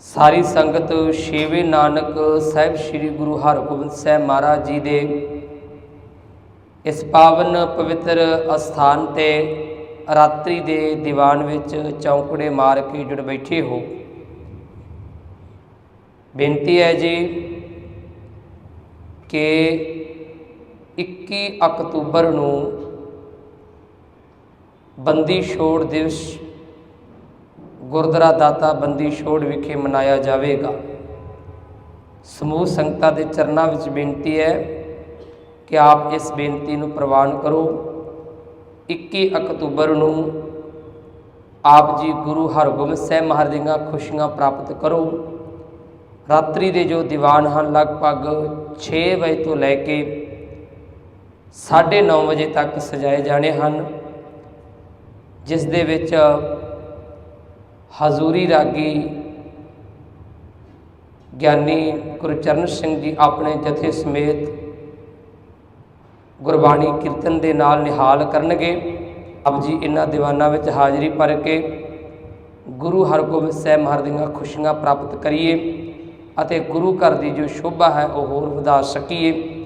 ਸਾਰੀ ਸੰਗਤ ਛੇਵੇਂ ਨਾਨਕ ਸਾਹਿਬ ਸ੍ਰੀ ਗੁਰੂ ਹਰਗੋਬਿੰਦ ਸਾਹਿਬ ਮਹਾਰਾਜ ਜੀ ਦੇ ਇਸ ਪਾਵਨ ਪਵਿੱਤਰ ਅਸਥਾਨ ਤੇ ਰਾਤਰੀ ਦੇ ਦੀਵਾਨ ਵਿੱਚ ਚੌਂਕੜੇ ਮਾਰ ਕੇ ਜੁੜ ਬੈਠੇ ਹੋ। ਬੇਨਤੀ ਹੈ ਜੀ ਕਿ 21 ਅਕਤੂਬਰ ਨੂੰ ਬੰਦੀ ਛੋੜ ਦਿਵਸ ਗੁਰਦੁਆਰਾ ਦਾਤਾ ਬੰਦੀ ਛੋੜ ਵਿਖੇ ਮਨਾਇਆ ਜਾਵੇਗਾ। ਸਮੂਹ ਸੰਗਤਾਂ ਦੇ ਚਰਨਾਂ ਵਿੱਚ ਬੇਨਤੀ ਹੈ ਕਿ ਆਪ ਇਸ ਬੇਨਤੀ ਨੂੰ ਪ੍ਰਵਾਨ ਕਰੋ। 21 ਅਕਤੂਬਰ ਨੂੰ ਆਪ ਜੀ ਗੁਰੂ ਹਰਗੋਬਿੰਦ ਸਾਹਿਬ ਮਹਾਰਾਜ ਦੀਆਂ ਖੁਸ਼ੀਆਂ ਪ੍ਰਾਪਤ ਕਰੋ। ਰਾਤਰੀ ਦੇ ਜੋ ਦੀਵਾਨ ਹਨ, ਲਗਭਗ 6 ਵਜੇ ਤੋਂ ਲੈ ਕੇ 9:30 ਵਜੇ ਤੱਕ ਸਜਾਏ ਜਾਣੇ ਹਨ, ਜਿਸ ਦੇ ਵਿੱਚ ਹਜ਼ੂਰੀ ਰਾਗੀ ਗਿਆਨੀ ਗੁਰਚਰਨ ਸਿੰਘ ਜੀ ਆਪਣੇ ਜਥੇ ਸਮੇਤ ਗੁਰਬਾਣੀ ਕੀਰਤਨ ਦੇ ਨਾਲ ਨਿਹਾਲ ਕਰਨਗੇ। ਆਪ ਜੀ ਇਹਨਾਂ ਦੀਵਾਨਾਂ ਵਿੱਚ ਹਾਜ਼ਰੀ ਭਰ ਕੇ ਗੁਰੂ ਹਰਗੋਬਿੰਦ ਸਾਹਿਬ ਮਹਾਰਾਜ ਦੀਆਂ ਖੁਸ਼ੀਆਂ ਪ੍ਰਾਪਤ ਕਰੀਏ ਅਤੇ ਗੁਰੂ ਘਰ ਦੀ ਜੋ ਸ਼ੋਭਾ ਹੈ ਉਹ ਹੋਰ ਵਧਾ ਸਕੀਏ।